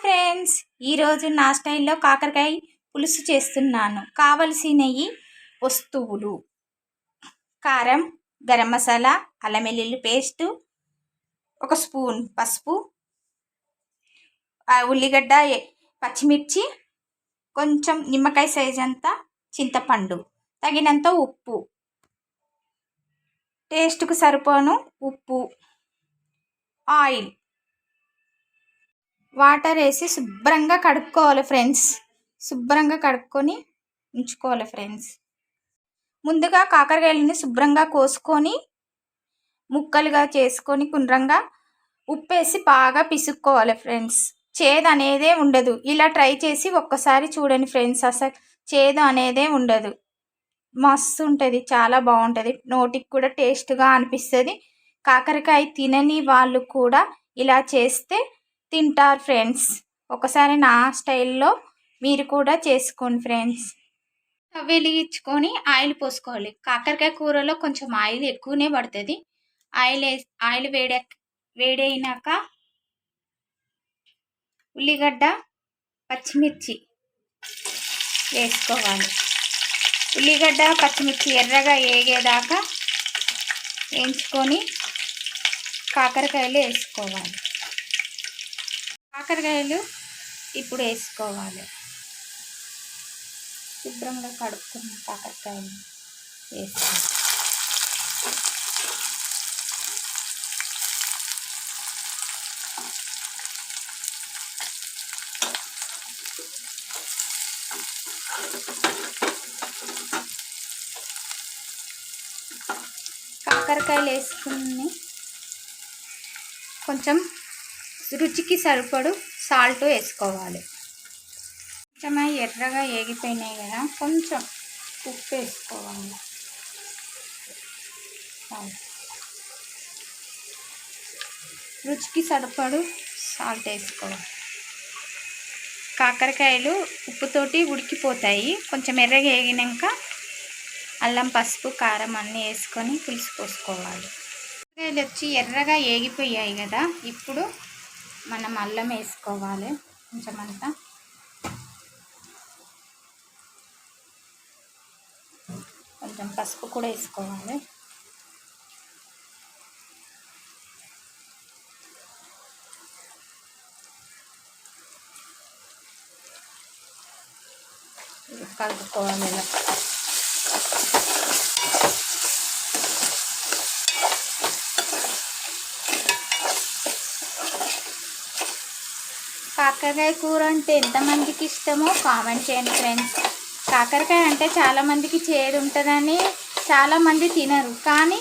Friends ఈరోజు నా స్టైల్లో కాకరకాయ పులుసు చేస్తున్నాను. కావలసినవి వస్తువులు కారం గరం మసాలా అల్లం వెల్లుల్లి పేస్టు ఒక స్పూన్ పసుపు ఆ ఉల్లిగడ్డ పచ్చిమిర్చి కొంచెం నిమ్మకాయ సైజ్ అంతా చింతపండు తగినంత ఉప్పు. టేస్ట్కు సరిపోను ఉప్పు. ఆయిల్. వాటర్ వేసి శుభ్రంగా కడుక్కోవాలి ఫ్రెండ్స్. శుభ్రంగా కడుక్కొని ఉంచుకోవాలి ఫ్రెండ్స్. ముందుగా కాకరకాయలని శుభ్రంగా కోసుకొని ముక్కలుగా చేసుకొని గుండ్రంగా ఉప్పు వేసి బాగా పిసుక్కోవాలి ఫ్రెండ్స్. చేదు అనేదే ఉండదు. ఇలా ట్రై చేసి ఒక్కసారి చూడండి ఫ్రెండ్స్. అసలు చేదు అనేదే ఉండదు. మస్తు ఉంటుంది చాలా బాగుంటుంది. నోటికి కూడా టేస్ట్గా అనిపిస్తుంది. కాకరకాయ తినని వాళ్ళు కూడా ఇలా చేస్తే తింటారు ఫ్రెండ్స్. ఒకసారి నా స్టైల్లో మీరు కూడా చేసుకోండి ఫ్రెండ్స్. వెలిగించుకొని ఆయిల్ పోసుకోవాలి. కాకరకాయ కూరలో కొంచెం ఆయిల్ ఎక్కువనే పడుతుంది. ఆయిల్ వేసి ఆయిల్ వేడే వేడైనాక ఉల్లిగడ్డ పచ్చిమిర్చి వేసుకోవాలి. ఉల్లిగడ్డ పచ్చిమిర్చి ఎర్రగా వేగేదాకా వేయించుకొని కాకరకాయలు వేసుకోవాలి. కాకరకాయలు ఇప్పుడు వేసుకోవాలి. శుభ్రంగా కడుక్కున్న కాకరకాయలు వేసుకోవాలి. కాకరకాయలు వేసుకుని కొంచెం రుచికి సరిపడు సాల్ట్ వేసుకోవాలి. కొంచెం ఎర్రగా ఏగిపోయినాయి కదా కొంచెం ఉప్పు వేసుకోవాలి. రుచికి సరిపడు సాల్ట్ వేసుకోవాలి. కాకరకాయలు ఉప్పుతోటి ఉడికిపోతాయి. కొంచెం ఎర్రగా వేగినాక అల్లం పసుపు కారం అన్నీ వేసుకొని పులుసు పోసుకోవాలి. కాయలు వచ్చి ఎర్రగా ఏగిపోయాయి కదా ఇప్పుడు మనం అల్లం వేసుకోవాలి. కొంచెం అంతా. కొంచెం పసుపు కూడా వేసుకోవాలి. కలుపుకోవాలి ఇలా. కాకరకాయ కూర అంటే ఎంతమందికి ఇష్టమో కామెంట్ చేయండి ఫ్రెండ్స్. కాకరకాయ అంటే చాలామందికి చేదు ఉంటుందని చాలామంది తినరు. కానీ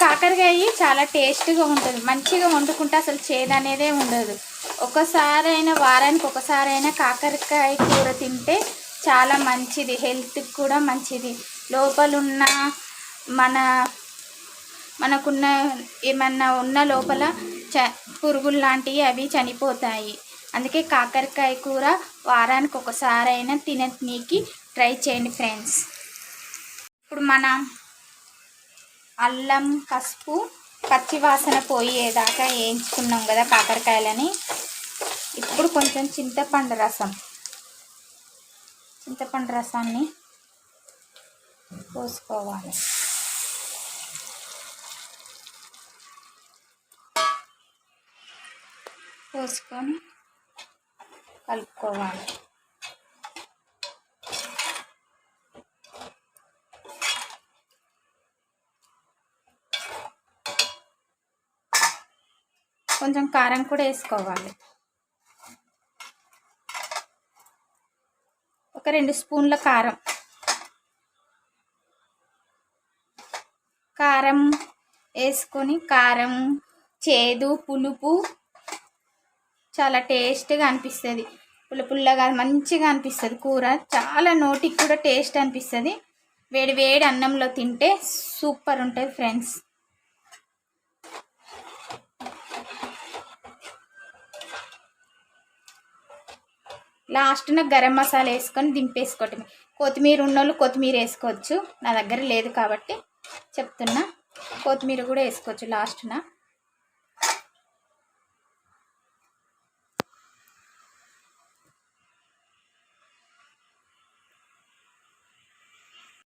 కాకరకాయ చాలా టేస్ట్గా ఉంటుంది. మంచిగా వండుకుంటే అసలు చేదు అనేదే ఉండదు. ఒకసారైనా వారానికి ఒకసారి అయినా కాకరకాయ కూర తింటే చాలా మంచిది. హెల్త్కి కూడా మంచిది. లోపలున్న మన మనకున్న ఏమన్నా ఉన్న లోపల చ పురుగులు లాంటివి అవి చనిపోతాయి. అందుకే కాకరకాయ కూర వారానికి ఒకసారైనా తిననీకి ట్రై చేయండి ఫ్రెండ్స్. ఇప్పుడు మన అల్లం పసుపు పచ్చివాసన పోయేదాకా వేయించుకున్నాం కదా కాకరకాయలని. ఇప్పుడు కొంచెం చింతపండు రసం చింతపండు రసాన్ని పోసుకోవాలి. పోసుకొని కలుపుకోవాలి. కొంచెం కారం కూడా వేసుకోవాలి. ఒక రెండు స్పూన్ల కారం. కారం వేసుకొని కారం చేదు పులుపు చాలా టేస్ట్గా అనిపిస్తుంది. పుల్ల పుల్లగా మంచిగా అనిపిస్తుంది కూర. చాలా నోటికి కూడా టేస్ట్ అనిపిస్తుంది. వేడి వేడి అన్నంలో తింటే సూపర్ ఉంటుంది ఫ్రెండ్స్. లాస్ట్న గరం మసాలా వేసుకొని దింపేసుకోవటం కొత్తిమీర ఉన్నోళ్ళు కొత్తిమీర వేసుకోవచ్చు. నా దగ్గర లేదు కాబట్టి చెప్తున్నా. కొత్తిమీర కూడా వేసుకోవచ్చు లాస్ట్న.